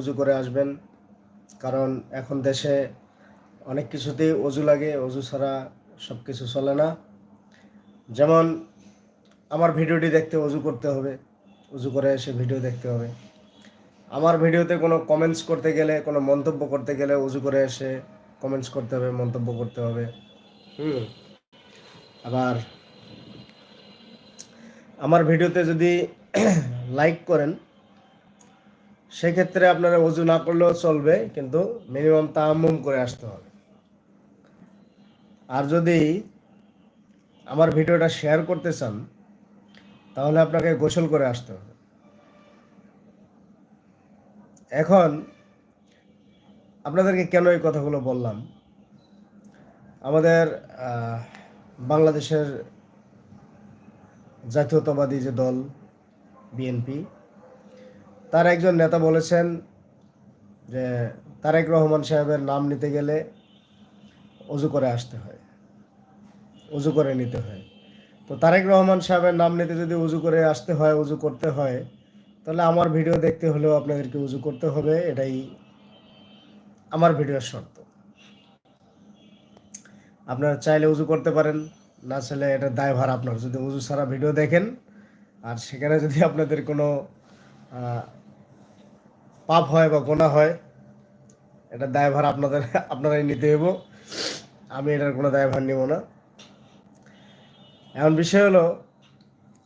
উজু করে আসবেন। কারণ এখন দেশে অনেক কিছুতেই অজু লাগে অজু ছাড়া সব কিছু চলে না। যেমন আমার ভিডিওটি দেখতে অজু করতে হবে, উজু করে এসে ভিডিও দেখতে হবে। আমার ভিডিওতে কোনো কমেন্টস করতে গেলে, কোনো মন্তব্য করতে গেলে উজু করে এসে কমেন্টস করতে হবে, মন্তব্য করতে হবে। হুম। আবার আমার ভিডিওতে যদি লাইক করেন সেক্ষেত্রে আপনারা উজু না করলেও চলবে, কিন্তু মিনিমাম তায়াম্মুম করে আসতে হবে। আর যদি আমার ভিডিওটা শেয়ার করতে চান, তাহলে আপনাকে গোসল করে আসতে হবে। এখন আপনাদেরকে কেন এই কথাগুলো বললাম? আমাদের বাংলাদেশের জাতীয়তাবাদী যে দল, বিএনপি তার একজন নেতা বলেছেন যে তারেক রহমান সাহেবের নাম নিতে গেলে অজু করে আসতে হয় উজু করে নিতে হয়। তো তারেক রহমান সাহেবের নাম নিতে যদি উজু করে আসতে হয় উজু করতে হয়, তাহলে আমার ভিডিও দেখতে হলেও আপনাদেরকে উজু করতে হবে, এটাই আমার ভিডিওর শর্ত। আপনারা চাইলে উজু করতে পারেন, না চাইলে এটা দায়ভার আপনার। যদি উজু ছাড়া ভিডিও দেখেন, আর সেখানে যদি আপনাদের কোনো পাপ হয় বা গোনা হয়, এটা দায়ভার আপনাদের, আপনারাই নিতে হইব। আমি এটার কোনো দায়ভার নিব না। এমন বিষয় হলো,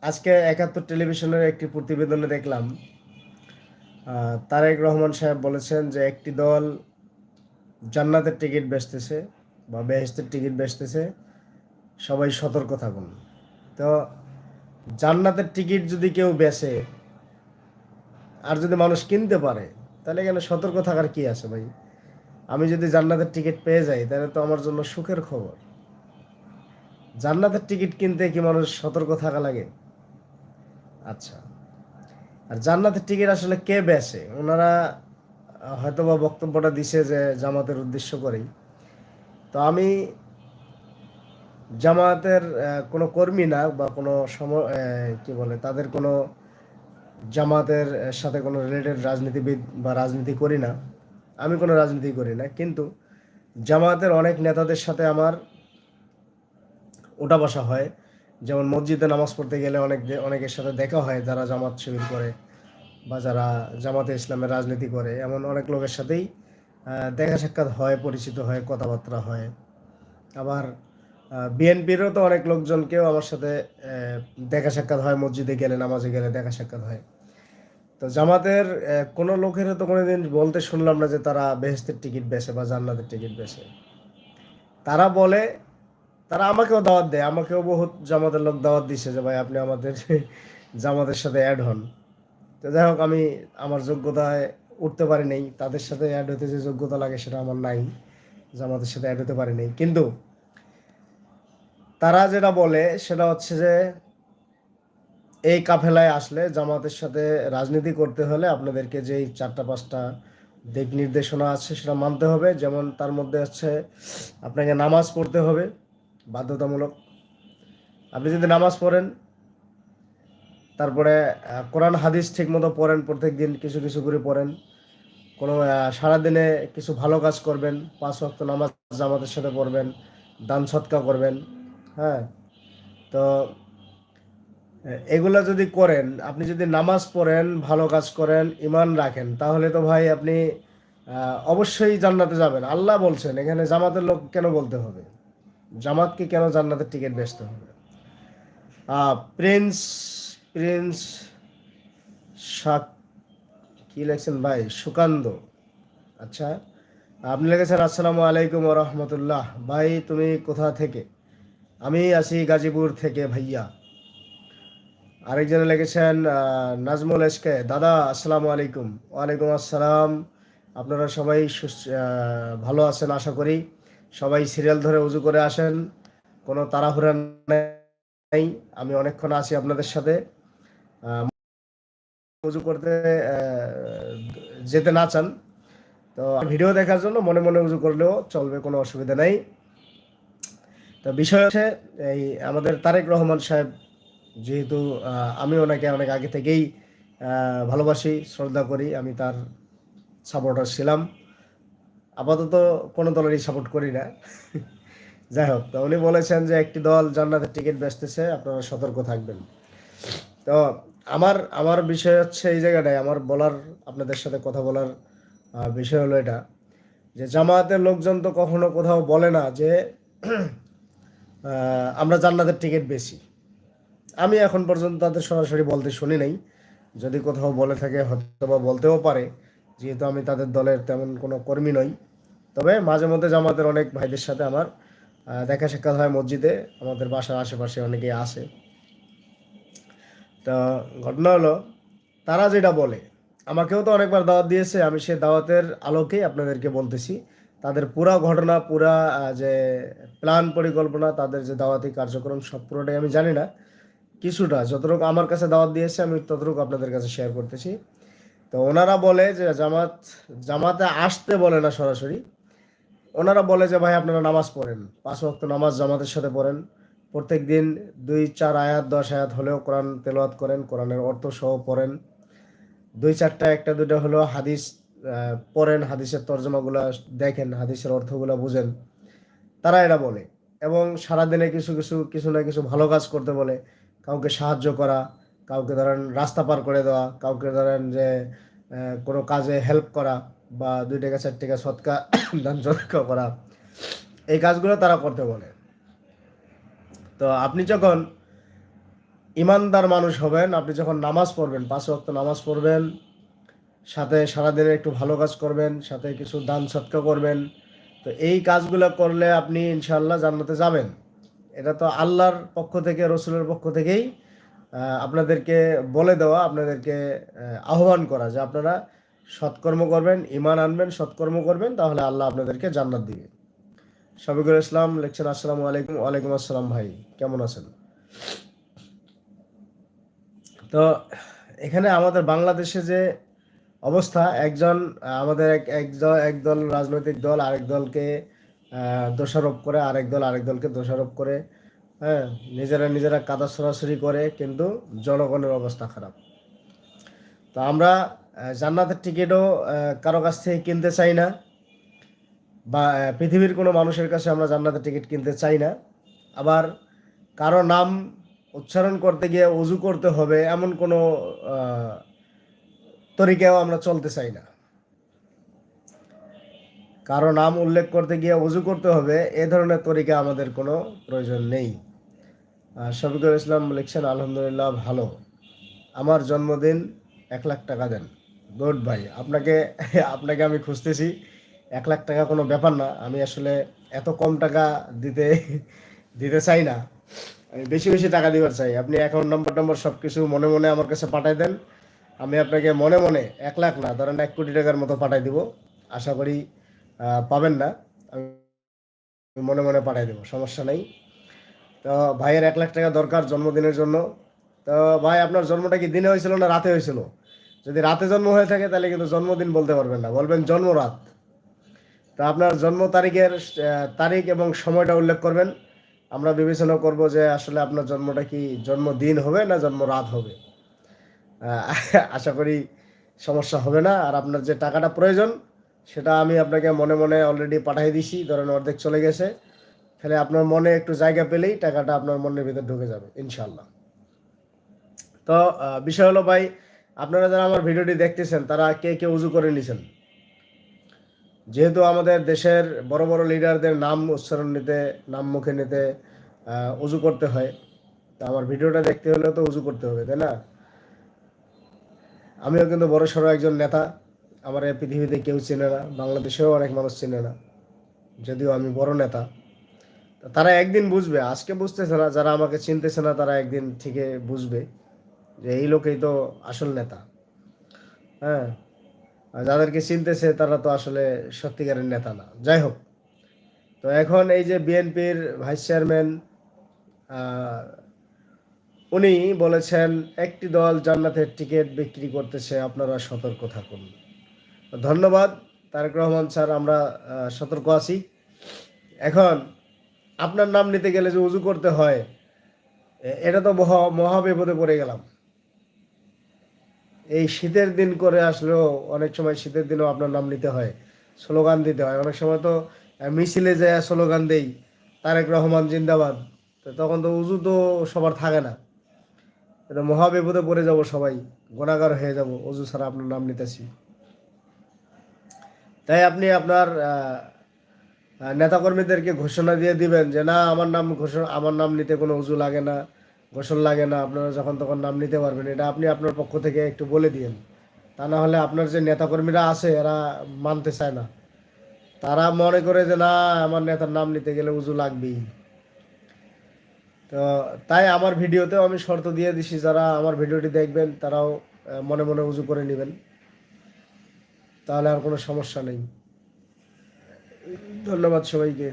আজকে একাত্তর টেলিভিশনের একটি প্রতিবেদনে দেখলাম তারেক রহমান সাহেব বলেছেন যে একটি দল জান্নাতের টিকিট বেচতেছে বা বেহেস্তের টিকিট বেচতেছে, সবাই সতর্ক থাকুন। তো জান্নাতের টিকিট যদি কেউ বেচে আর যদি মানুষ কিনতে পারে, তাহলে এখানে সতর্ক থাকার কি আছে ভাই? আমি যদি জান্নাতের টিকিট পেয়ে যাই, তাহলে তো আমার জন্য সুখের খবর। জান্নাতের টিকিট কিনতে কি মানুষ সতর্ক থাকা লাগে? আচ্ছা। আর জান্নাতের টিকিট আসলে কে বেচে? ওনারা হয়তোবা বক্তব্যটা দিছে যে জামাতের উদ্দেশ্য করেই। তো আমি জামাতের কোনো কর্মী না বা কোনো সম কি বলে, তাদের কোনো জামাতের সাথে কোনো রিলেটেড রাজনীতিবিদ বা রাজনীতি করি না। আমি কোনো রাজনীতি করি না, কিন্তু জামাতের অনেক নেতাদের সাথে আমার ওঠা বসা হয়। যেমন মসজিদে নামাজ পড়তে গেলে অনেক অনেকের সাথে দেখা হয় যারা জামাত শিবির করে বা যারা জামাতে ইসলামের রাজনীতি করে। এমন অনেক লোকের সাথেই দেখা সাক্ষাৎ হয়, পরিচিত হয়, কথাবার্তা হয়। আবার বিএনপিরও তো অনেক লোকজনকেও আমার সাথে দেখা সাক্ষাৎ হয়, মসজিদে গেলে, নামাজে গেলে দেখা সাক্ষাৎ হয়। তো জামাতের কোনো লোকের তো কোনোদিন বলতে শুনলাম না যে তারা বেহেস্তের টিকিট বেছে বা জান্নাতের টিকিট বেচে তারা বলে, তারা আমাকেও দাওয়াত দেয়, আমাকেও বহুত জামাতের লোক দাওয়াত দিছে যে, ভাই, আপনি আমাদের জামাতের সাথে অ্যাড হন। তো যাই হোক, আমি আমার যোগ্যতায় উঠতে পারি নাই, তাদের সাথে অ্যাড হতে যে যোগ্যতা লাগে সেটা আমার নাই, জামাতের সাথে অ্যাড হতে পারি নাই। কিন্তু তারা যেটা বলে সেটা হচ্ছে যে এই কাফেলায় আসলে জামাতের সাথে রাজনীতি করতে হলে আপনাদেরকে যেই চারটা, পাঁচটা দিক নির্দেশনা আছে সেটা মানতে হবে। যেমন তার মধ্যে হচ্ছে আপনাকে নামাজ পড়তে হবে বাধ্যতামূলক। আপনি যদি নামাজ পড়েন, তারপরে কোরআন, হাদিস ঠিক মতো পড়েন প্রত্যেক দিন কিছু কিছু করে পড়েন, কোনো সারাদিনে কিছু ভালো কাজ করবেন, পাঁচ ওয়াক্ত নামাজ জামাতের সাথে পড়বেন, দান সৎকা করবেন হ্যাঁ? তো, এগুলা যদি করেন, আপনি যদি নামাজ পড়েন, ভালো কাজ করেন ইমান রাখেন, তাহলে তো ভাই আপনি অবশ্যই জান্নাতে যাবেন। আল্লাহ বলছেন, এখানে জামাতের লোক কেন বলতে হবে? জামাতকে কেন জান্নাতের টিকিট বেচতে হবে? প্রিন্স প্রিন্স শাক, কি লেখছেন ভাই? সুকান্ত। আচ্ছা আপনি লিখেছেন, আসসালামু আলাইকুম রহমতুল্লাহ। ভাই, তুমি কোথা থেকে? আমি আছি গাজীপুর থেকে ভাইয়া। আরেকজনে লিখেছেন নাজমুল এসকে দাদা, আসসালামু আলাইকুম। ওয়ালাইকুম আসসালাম। আপনারা সবাই ভালো আছেন আশা করি। সবাই সিরিয়াল ধরে উজু করে আসেন। কোনো তাড়াহুড়া নেই। আমি অনেকক্ষণ আছি আপনাদের সাথে। উজু করতে যেতে না চান। তো ভিডিও দেখার জন্য মনে মনে উজু করলেও চলবে, কোনো অসুবিধা নেই। তো বিষয় হচ্ছে, এই আমাদের তারেক রহমান সাহেব যেহেতু আমি ওনাকে অনেক আগে থেকেই ভালোবাসি, শ্রদ্ধা করি, আমি তার সাপোর্টার ছিলাম। আপাতত কোনো দলেরই সাপোর্ট করি না। যাই হোক, তো উনি বলেছেন যে একটি দল জান্নাতের টিকিট বেচতেছে, আপনারা সতর্ক থাকবেন। তো আমার আমার বিষয় হচ্ছে এই জায়গাটায়, আমার বলার, আপনাদের সাথে কথা বলার বিষয় হলো এটা যে জামায়াতের লোকজন তো কখনো কোথাও বলে না যে আমরা জান্নাতের টিকিট বেশি। আমি এখন পর্যন্ত তাদের সরাসরি বলতে শুনি নাই। যদি কোথাও বলে থাকে হয়তো বা বলতেও পারে। যেহেতু আমি তাদের দলের তেমন কোনো কর্মী নই। তবে মাঝে মধ্যে জামাতের অনেক ভাইদের সাথে আমার দেখা সাক্ষাৎ হয় মসজিদে। আমাদের বাসার আশেপাশে অনেকেই আসে তো ঘটনা হলো, তারা যেটা বলে, আমাকেও তো অনেকবার দাওয়াত দিয়েছে। আমি সে দাওয়াতের আলোকেই আপনাদেরকে বলতেছি। তাদের পুরা ঘটনা, পুরা যে প্ল্যান পরিকল্পনা, তাদের যে দাওয়াতি কার্যক্রম, সব পুরোটাই আমি জানি না। কিছুটা, যতটুকু আমার কাছে দাওয়াত দিয়েছে, আমি ততটুকু আপনাদের কাছে শেয়ার করতেছি। তো ওনারা বলে যে জামাত, জামাতে আসতে বলে না সরাসরি। ওনারা বলে যে, ভাই, আপনারা নামাজ পড়েন। পাঁচ ওয়াক্ত নামাজ জামাতের সাথে পড়েন। প্রত্যেক দিন দুই, চার আয়াত, দশ আয়াত হলেও কোরআন তেলাওয়াত করেন, কোরআনের অর্থ সহ পড়েন। দুই চারটা, একটা, দুইটা হলেও হাদিস পড়েন, হাদিসের তর্জমাগুলো দেখেন, হাদিসের অর্থগুলো বুঝেন। তারা এটা বলে এবং সারাদিনে কিছু কিছু কিছু না কিছু ভালো কাজ করতে বলে। কাউকে সাহায্য করা, কাউকে ধরেন রাস্তা পার করে দেওয়া, কাউকে ধরেন যে কোনো কাজে হেল্প করা বা দুই টাকা, চার টাকা সৎকা দান সৎকা করা, এই কাজগুলো তারা করতে বলে। তো আপনি যখন ইমানদার মানুষ হবেন, আপনি যখন নামাজ পড়বেন, পাঁচ ওয়াক্ত নামাজ পড়বেন সাথে সারাদিনে একটু ভালো কাজ করবেন, সাথে কিছু দান সৎকা করবেন। তো এই কাজগুলো করলে আপনি ইনশাল্লাহ জান্নাতে যাবেন। এটা তো আল্লাহর পক্ষ থেকে, রসুলের পক্ষ থেকেই আপনাদেরকে বলে দেওয়া, আপনাদেরকে আহ্বান করা যে আপনারা সৎকর্ম করবেন ইমান আনবেন, সৎকর্ম করবেন, তাহলে আল্লাহ আপনাদেরকে জান্নাত দিবে। শফিকুল ইসলাম লিখছেন, আসসালামু আলাইকুম, ওয়ালাইকুম আসসালাম ভাই, কেমন আছেন? তো এখানে আমাদের বাংলাদেশে যে অবস্থা। একজন আমাদের এক একজন একদল রাজনৈতিক দল, আরেক দলকে দোষারোপ করে, আরেক দল আরেক দলকে দোষারোপ করে হ্যাঁ নিজেরা নিজেরা কাদা সরাসরি করে, কিন্তু জনগণের অবস্থা খারাপ। তো আমরা জান্নাতের টিকিটও কারও কাছ থেকে কিনতে চাই না, বা পৃথিবীর কোনো মানুষের কাছে আমরা জান্নাতের টিকিট কিনতে চাই না। আবার কারও নাম উচ্চারণ করতে গিয়ে উজু করতে হবে, এমন কোনো তরিকাও আমরা চলতে চাই না। কারও নাম উল্লেখ করতে গিয়ে উজু করতে হবে, এ ধরনের তরিকা আমাদের কোনো প্রয়োজন নেই। শফিকুল ইসলাম লিখছেন, আলহামদুলিল্লাহ, ভালো। আমার জন্মদিন এক লাখ টাকা দেন। গুড ভাই, আপনাকে আপনাকে আমি খুঁজতেছি। এক লাখ টাকা কোনো ব্যাপার না, আমি আসলে এত কম টাকা দিতে দিতে চাই না। আমি বেশি বেশি টাকা দিবার চাই। আপনি অ্যাকাউন্ট নম্বর নম্বর সব কিছু মনে মনে আমার কাছে পাঠাই দেন। আমি আপনাকে মনে মনে এক লাখ না, ধরেন এক কোটি টাকার মতো পাঠাই দিব। আশা করি পাবেন না। আমি মনে মনে পাঠাই দেবো, সমস্যা নেই। তো ভাইয়ের এক লাখ টাকা দরকার জন্মদিনের জন্য। তো ভাই, আপনার জন্মটা কি দিনে হয়েছিল না রাতে হয়েছিল? যদি রাতে জন্ম হয়ে থাকে, তাহলে কিন্তু জন্মদিন বলতে পারবেন না। বলবেন জন্মরাত। তো আপনার জন্ম তারিখের তারিখ এবং সময়টা উল্লেখ করবেন। আমরা বিবেচনা করব যে আসলে আপনার জন্মটা কি জন্মদিন হবে না জন্মরাত হবে। আশা করি সমস্যা হবে না। আর আপনার যে টাকাটা প্রয়োজন, সেটা আমি আপনাকে মনে মনে অলরেডি পাঠিয়ে দিছি। ধরেন অর্ধেক চলে গেছে। তাহলে আপনার মনে একটু জায়গা পেলেই টাকাটা আপনার মনের ভিতর ঢুকে যাবে ইনশাল্লাহ তো বিষয় হলো ভাই, আপনারা যারা আমার ভিডিওটি দেখতেছেন, তারা কে কে উজু করে নিছেন? যেহেতু আমাদের দেশের বড় বড় লিডারদের নাম উচ্চারণ নিতে, নাম মুখে নিতে উজু করতে হয়, তা আমার ভিডিওটা দেখতে হলে তো উজু করতে হবে, তাই না? আমিও কিন্তু বড় সড়ো একজন নেতা। আমার এই পৃথিবীতে কেউ চেনে না, বাংলাদেশেও অনেক মানুষ চেনে না। যদিও আমি বড় নেতা। তারা একদিন বুঝবে, আজকে বুঝতেছে না, যারা আমাকে চিনতেছে না, তারা একদিন ঠিকই বুঝবে যে এই লোকেই তো আসল নেতা। হ্যাঁ আর যাদেরকে চিনতেছে তারা তো আসলে সত্যিকারের নেতা না। যাই হোক, তো এখন এই যে বিএনপির ভাইস চেয়ারম্যান উনি বলেছেন, একটি দল জান্নাতের টিকিট বিক্রি করতেছে, আপনারা সতর্ক থাকুন। ধন্যবাদ, তারেক রহমান স্যার, আমরা সতর্ক আছি। এখন, আপনার নাম নিতে গেলে যে উজু করতে হয় এটা তো মহা মহা বিপদে পড়ে গেলাম। এই শীতের দিন করে আসলেও অনেক সময় শীতের দিনেও আপনার নাম নিতে হয়, স্লোগান দিতে হয়। অনেক সময় তো মিছিলে যায় স্লোগান দেই, তারেক রহমান জিন্দাবাদ তখন তো উজু তো সবার থাকে না। এটা মহা বিপদে পড়ে যাব সবাই, গোনাগার হয়ে যাব। অজু ছাড়া আপনার নাম নিতেছি। তাই আপনি আপনার নেতাকর্মীদেরকে ঘোষণা দিয়ে দিবেন যে, না, আমার নাম ঘোষণা, আমার নাম নিতে কোনো উজু লাগে না, গোসল লাগে না, আপনারা যখন তখন নাম নিতে পারবেন। এটা আপনি আপনার পক্ষ থেকে একটু বলে দিন তা না হলে আপনার যে নেতাকর্মীরা আছে, এরা মানতে চায় না। তারা মনে করে যে, না, আমার নেতার নাম নিতে গেলে উজু লাগবেই। তো তাই আমার ভিডিওতেও আমি শর্ত দিয়ে দিছি, যারা আমার ভিডিওটি দেখবেন তারাও মনে মনে উজু করে নেবেন। তাহলে আর কোনো সমস্যা নেই। ধন্যবাদ সবাইকে।